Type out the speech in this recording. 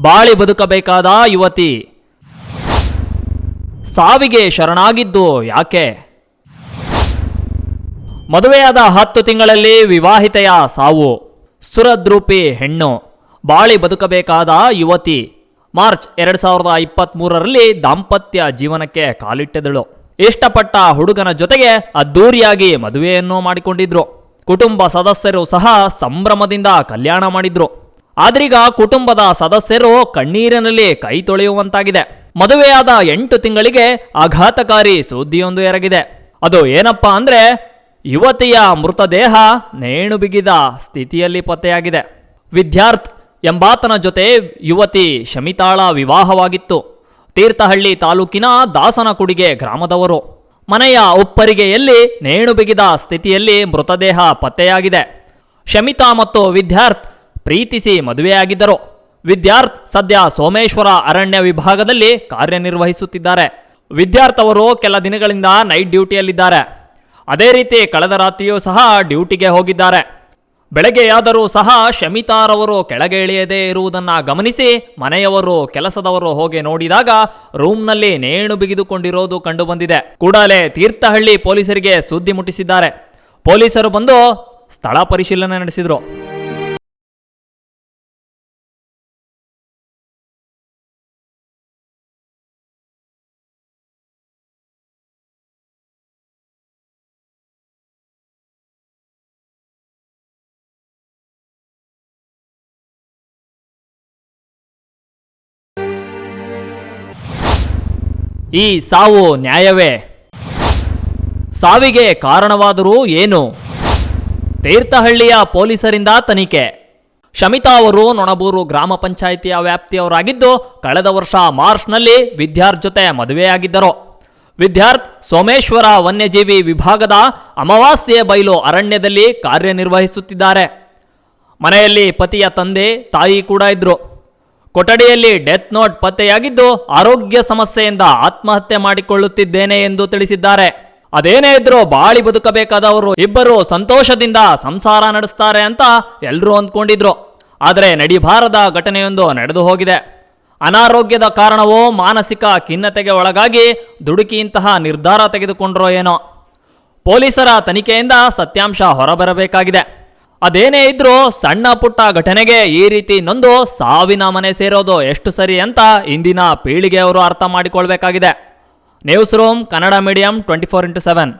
ಬಾಳಿ ಬದುಕಬೇಕಾದ ಯುವತಿ. ಸಾವಿಗೆ ಶರಣಾಗಿದ್ದು ಯಾಕೆ? ಮದುವೆಯಾದ ಹತ್ತು ತಿಂಗಳಲ್ಲಿ ವಿವಾಹಿತೆಯ ಸಾವು. ಸುರದ್ರೂಪಿ ಹೆಣ್ಣು. ಬಾಳಿ ಬದುಕಬೇಕಾದ ಯುವತಿ. ಮಾರ್ಚ್ ಎರಡು ಸಾವಿರದ ಇಪ್ಪತ್ತ್ಮೂರರಲ್ಲಿ ದಾಂಪತ್ಯ ಜೀವನಕ್ಕೆ ಕಾಲಿಟ್ಟಿದಳು ಇಷ್ಟಪಟ್ಟ ಹುಡುಗನ ಜೊತೆಗೆ ಅದ್ದೂರಿಯಾಗಿ ಮದುವೆಯನ್ನು ಮಾಡಿಕೊಂಡಿದ್ರು. ಕುಟುಂಬ ಸದಸ್ಯರು ಸಹ ಸಂಭ್ರಮದಿಂದ ಕಲ್ಯಾಣ ಮಾಡಿದ್ರು. ಆದ್ರೀಗ ಕುಟುಂಬದ ಸದಸ್ಯರು ಕಣ್ಣೀರಿನಲ್ಲಿ ಕೈ ತೊಳೆಯುವಂತಾಗಿದೆ. ಮದುವೆಯಾದ ಎಂಟು ತಿಂಗಳಿಗೆ ಆಘಾತಕಾರಿ ಸುದ್ದಿಯೊಂದು ಎರಗಿದೆ. ಅದು ಏನಪ್ಪಾ ಅಂದ್ರೆ ಯುವತಿಯ ಮೃತದೇಹ ನೇಣು ಬಿಗಿದ ಸ್ಥಿತಿಯಲ್ಲಿ ಪತ್ತೆಯಾಗಿದೆ. ವಿದ್ಯಾರ್ಥ್ ಎಂಬಾತನ ಜೊತೆ ಯುವತಿ ಶಮಿತಾಳ ವಿವಾಹವಾಗಿತ್ತು. ತೀರ್ಥಹಳ್ಳಿ ತಾಲೂಕಿನ ದಾಸನಕುಡಿಗೆ ಗ್ರಾಮದವರು. ಮನೆಯ ಉಪ್ಪರಿಗೆಯಲ್ಲಿ ನೇಣು ಬಿಗಿದ ಸ್ಥಿತಿಯಲ್ಲಿ ಮೃತದೇಹ ಪತ್ತೆಯಾಗಿದೆ. ಶಮಿತಾ ಮತ್ತು ವಿದ್ಯಾರ್ಥ್ ಪ್ರೀತಿಸಿ ಮದುವೆಯಾಗಿದ್ದರು. ವಿದ್ಯಾರ್ಥ್ ಸದ್ಯ ಸೋಮೇಶ್ವರ ಅರಣ್ಯ ವಿಭಾಗದಲ್ಲಿ ಕಾರ್ಯನಿರ್ವಹಿಸುತ್ತಿದ್ದಾರೆ. ವಿದ್ಯಾರ್ಥ್ ಅವರು ಕೆಲ ದಿನಗಳಿಂದ ನೈಟ್ ಡ್ಯೂಟಿಯಲ್ಲಿದ್ದಾರೆ. ಅದೇ ರೀತಿ ಕಳೆದ ರಾತ್ರಿಯೂ ಸಹ ಡ್ಯೂಟಿಗೆ ಹೋಗಿದ್ದಾರೆ. ಬೆಳಗ್ಗೆಯಾದರೂ ಸಹ ಶಮಿತಾರವರು ಕೆಳಗೆ ಇಳಿಯದೇ ಇರುವುದನ್ನು ಗಮನಿಸಿ ಮನೆಯವರು ಕೆಲಸದವರು ಹೋಗಿ ನೋಡಿದಾಗ ರೂಮ್ನಲ್ಲಿ ನೇಣು ಬಿಗಿದುಕೊಂಡಿರೋದು ಕಂಡುಬಂದಿದೆ. ಕೂಡಲೇ ತೀರ್ಥಹಳ್ಳಿ ಪೊಲೀಸರಿಗೆ ಸುದ್ದಿ ಮುಟ್ಟಿಸಿದ್ದಾರೆ. ಪೊಲೀಸರು ಬಂದು ಸ್ಥಳ ಪರಿಶೀಲನೆ ನಡೆಸಿದರು. ಈ ಸಾವು ನ್ಯಾಯವೇ? ಸಾವಿಗೆ ಕಾರಣವಾದರೂ ಏನು? ತೀರ್ಥಹಳ್ಳಿಯ ಪೊಲೀಸರಿಂದ ತನಿಖೆ. ಶಮಿತಾ ಅವರು ನೊಣಬೂರು ಗ್ರಾಮ ಪಂಚಾಯಿತಿಯ ವ್ಯಾಪ್ತಿಯವರಾಗಿದ್ದು, ಕಳೆದ ವರ್ಷ ಮಾರ್ಚ್ನಲ್ಲಿ ವಿದ್ಯಾರ್ಥ್ ಜೊತೆ ಮದುವೆಯಾಗಿದ್ದರು. ವಿದ್ಯಾರ್ಥ್ ಸೋಮೇಶ್ವರ ವನ್ಯಜೀವಿ ವಿಭಾಗದ ಅಮಾವಾಸ್ಯೆ ಬಯಲು ಅರಣ್ಯದಲ್ಲಿ ಕಾರ್ಯನಿರ್ವಹಿಸುತ್ತಿದ್ದಾರೆ. ಮನೆಯಲ್ಲಿ ಪತಿಯ ತಂದೆ, ತಾಯಿ ಕೂಡ ಇದ್ರು. ಕೊಠಡಿಯಲ್ಲಿ ಡೆತ್ ನೋಟ್ ಪತ್ತೆಯಾಗಿದ್ದು ಆರೋಗ್ಯ ಸಮಸ್ಯೆಯಿಂದ ಆತ್ಮಹತ್ಯೆ ಮಾಡಿಕೊಳ್ಳುತ್ತಿದ್ದೇನೆ ಎಂದು ತಿಳಿಸಿದ್ದಾರೆ. ಅದೇನೇ ಇದ್ರೂ ಬಾಳಿ ಬದುಕಬೇಕಾದವರು ಇಬ್ಬರು ಸಂತೋಷದಿಂದ ಸಂಸಾರ ನಡೆಸ್ತಾರೆ ಅಂತ ಎಲ್ಲರೂ ಅಂದ್ಕೊಂಡಿದ್ರು. ಆದರೆ ನಡಿಬಾರದ ಘಟನೆಯೊಂದು ನಡೆದು ಹೋಗಿದೆ. ಅನಾರೋಗ್ಯದ ಕಾರಣವೋ ಮಾನಸಿಕ ಖಿನ್ನತೆಗೆ ಒಳಗಾಗಿ ದುಡುಕಿಯಂತಹ ನಿರ್ಧಾರ ತೆಗೆದುಕೊಂಡ್ರೋ ಏನೋ. ಪೊಲೀಸರ ತನಿಖೆಯಿಂದ ಸತ್ಯಾಂಶ ಹೊರಬರಬೇಕಾಗಿದೆ. ಅದೇನೇ ಇದ್ರೂ ಸಣ್ಣ ಪುಟ್ಟ ಘಟನೆಗೆ ಈ ರೀತಿ ನೊಂದು ಸಾವಿನ ಮನೆ ಸೇರೋದು ಎಷ್ಟು ಸರಿ ಅಂತ ಇಂದಿನ ಪೀಳಿಗೆಯವರು ಅರ್ಥ ಮಾಡಿಕೊಳ್ಬೇಕಾಗಿದೆ. Newsroom Kannada medium twenty four into seven.